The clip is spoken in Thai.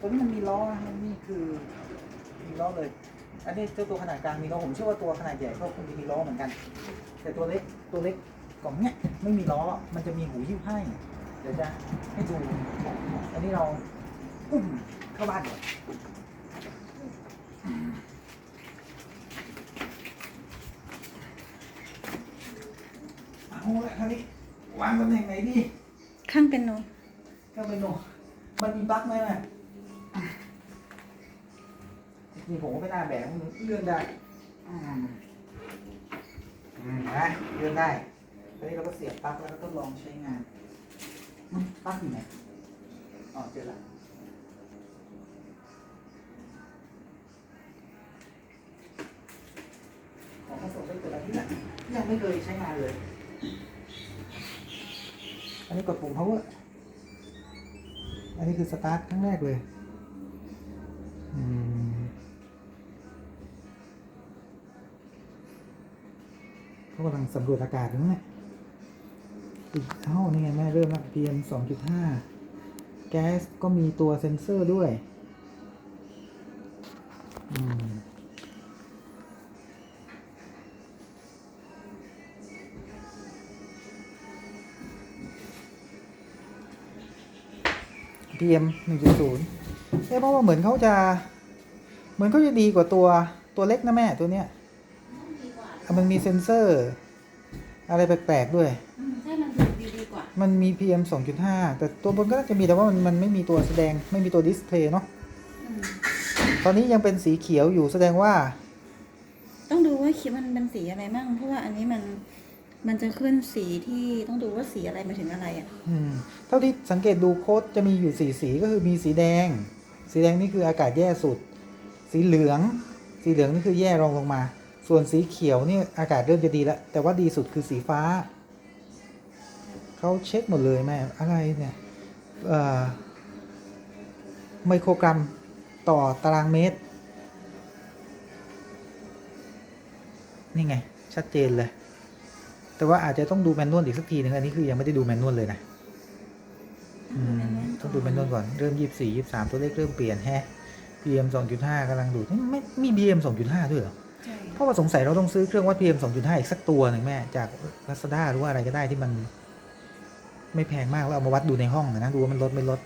ตัวนี้มันมีล้อนะนี่คือมีล้อเลย อันนี้เจ้าตัวขนาดกลางมีล้อผมเชื่อว่าตัวขนาดใหญ่ก็คงจะมีล้อเหมือนกัน แต่ตัวเล็กตัวเล็กกล่องเนี้ยไม่มีล้อมันจะมีหูหิ้วให้ เดี๋ยวจะให้ดู อันนี้เราอุ้มเข้าบ้านก่อนเอาละคราวนี้วางตำแหน่งไหนดี ข้างเป็นโนก็ไปโนมันมีปลั๊กไหมแม่ จริงๆผมก็ไม่น่าแบกมันเลื่อนได้อืมอืมนะเลื่อนได้ตอนนี้เราก็เสียบปลั๊กแล้วก็ทดลองใช้งานปลั๊กอยู่ไหนอ๋อเจอละของผสมได้ตัวละที่ละยังไม่เคยใช้งานเลย อันนี้กดปุ่ม power อันนี้คือสตาร์ทครั้งแรกเลย เขากำลังสำรวจอากาศอยู่นะอีกเอ้านี่ไงแม่เริ่มแล้ว PM 2.5 แก๊สก็มีตัวเซ็นเซอร์ด้วย อืม PM 1.0เอ๊ะเพราะว่าเหมือนเขาจะ เหมือนเขาจะดีกว่าตัวตัวเล็กนะแม่ตัวเนี้ย มันมีเซ็นเซอร์ อะไรแปลกๆด้วย ใช่มันดูดีดีกว่า มันมี PM 2.5 แต่ตัวบนก็น่าจะมีแต่ว่ามันมันไม่มีตัวแสดงไม่มีตัวดิสเพลย์เนาะอืม ตอนนี้ยังเป็นสีเขียวอยู่แสดงว่า ต้องดูว่าคลิปมันเป็นสีอะไรมั่งเพราะว่าอันนี้มันมันจะขึ้นสีที่ต้องดูว่าสีอะไรหมายถึงอะไรอะ อืมเท่าที่สังเกตดูโค้ดจะมีอยู่สีสีก็คือมีสีแดง สีแดงนี่คืออากาศแย่สุด สีเหลือง สีเหลืองนี่คือแย่รองลงมา ส่วนสีเขียวนี่อากาศเริ่มจะดีแล้ว แต่ว่าดีสุดคือสีฟ้า เขาเช็คหมดเลยแม่อะไรเนี่ยเอ่อไมโครกรัมต่อตารางเมตร นี่ไง ชัดเจนเลย แต่ว่าอาจจะต้องดูแมนนวลอีกสักทีหนึงอันนี้คือยังไม่ได้ดูแมนนวลเลยนะอืมต้องดูแมนนวลก่อน เริ่มยี่สี่ยี่สามตัวเลขเริ่มเปลี่ยนแฮะ PM สองจุดห้ากำลังดูดนี่ไม่มี PM สองจุดห้าด้วยเหรอใช่ เพราะว่าสงสัยเราต้องซื้อเครื่องวัด PM สองจุดห้าอีกสักตัวหนึ่งแม่ จากรัสด้าหรือว่าอะไรก็ได้ที่มัน ไม่แพงมากแล้วเอามาวัดดูในห้องนะดูว่ามันลดไม่ลด